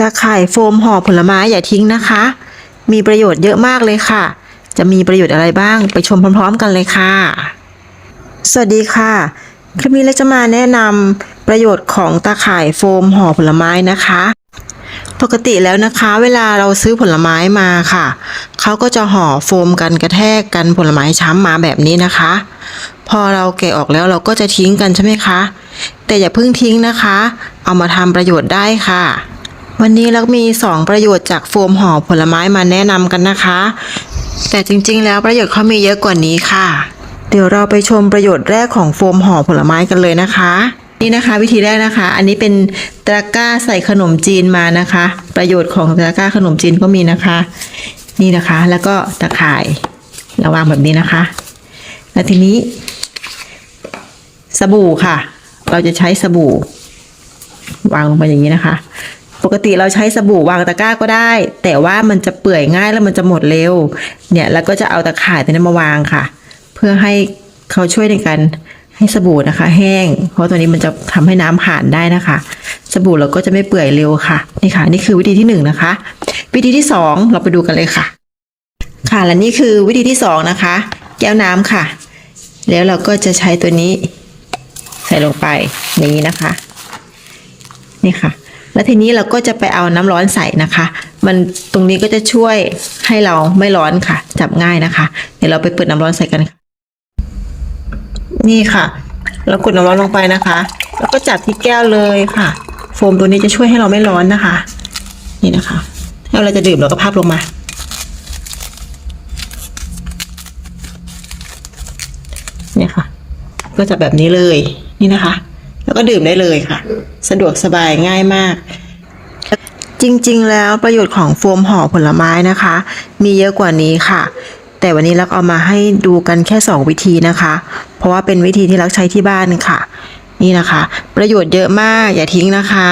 ตาข่ายโฟมห่อผลไม้อย่าทิ้งนะคะ มีประโยชน์เยอะมากเลยค่ะ จะมีประโยชน์อะไรบ้างไปชมพร้อม ๆ กันเลยค่ะ สวัสดีค่ะ คลิปนี้เราจะมาแนะนำประโยชน์ของตาข่ายโฟมห่อผลไม้นะคะปกติแล้วนะคะเวลาเราซื้อผลไม้มาค่ะ เขาก็จะห่อโฟมกันกระแทกกันผลไม้ช้ำมาแบบนี้นะคะ พอเราแกะออกแล้วเราก็จะทิ้งกันใช่ไหมคะ แต่อย่าเพิ่งทิ้งนะคะ เอามาทำประโยชน์ได้ค่ะ วันนี้เรามี2ประโยชน์จากโฟมห่อผลไม้มาแนะนำกันนะคะ แต่จริงๆ แล้วประโยชน์เขามีเยอะกว่านี้ค่ะ เดี๋ยวเราไปชมประโยชน์แรกของโฟมห่อผลไม้กันเลยนะคะ นี่นะคะ วิธีแรกนะคะ อันนี้เป็นตะกร้าใส่ขนมจีนมานะคะ ประโยชน์ของตะกร้าขนมจีนก็มีนะคะ นี่นะคะ แล้วก็ตะข่ายระวางแบบนี้นะคะ แล้วทีนี้ สบู่ค่ะ เราจะใช้สบู่ วางลงไปอย่างนี้นะคะ ปกติเราใช้สบู่วางตะกร้าก็ได้ แต่ว่ามันจะเปื่อยง่ายแล้วมันจะหมดเร็ว เนี่ยแล้วก็จะเอาตะข่ายตัวนี้มาวางค่ะ เพื่อให้เขาช่วยในการให้สบู่นะคะ แห้ง เพราะตัวนี้มันจะทำให้น้ำผ่านได้นะคะ สบู่เราก็จะไม่เปื่อยเร็วค่ะนี่ค่ะ นี่คือวิธีที่หนึ่งนะคะ วิธีที่สองเราไปดูกันเลยค่ะ ค่ะและนี่คือวิธีที่สองนะคะ แก้วน้ำค่ะ แล้วเราก็จะใช้ตัวนี้ ใส่ลงไปอย่างนี้นะคะ นี่ค่ะ แล้วทีนี้เราก็จะไปเอาน้ำร้อนใส่นะคะ มันตรงนี้ก็จะช่วยให้เราไม่ร้อนค่ะ จับง่ายนะคะ เดี๋ยวเราไปเปิดน้ำร้อนใส่กันค่ะ นี่ค่ะ เรากดน้ำร้อนลงไปนะคะ แล้วก็จับที่แก้วเลยค่ะ โฟมตัวนี้จะช่วยให้เราไม่ร้อนนะคะ นี่นะคะถ้าเราจะดื่มเราก็พับลงมาเนี่ยค่ะ ก็จะแบบนี้เลยนี่นะคะ แล้วก็ดื่มได้เลยค่ะ สะดวกสบายง่ายมาก จริงๆ แล้วประโยชน์ของโฟมห่อผลไม้นะคะ มีเยอะกว่านี้ค่ะ แต่วันนี้รักเอามาให้ดูกันแค่ 2 วิธีนะคะ เพราะว่าเป็นวิธีที่รักใช้ที่บ้านค่ะ นี่นะคะ ประโยชน์เยอะมากอย่าทิ้งนะคะ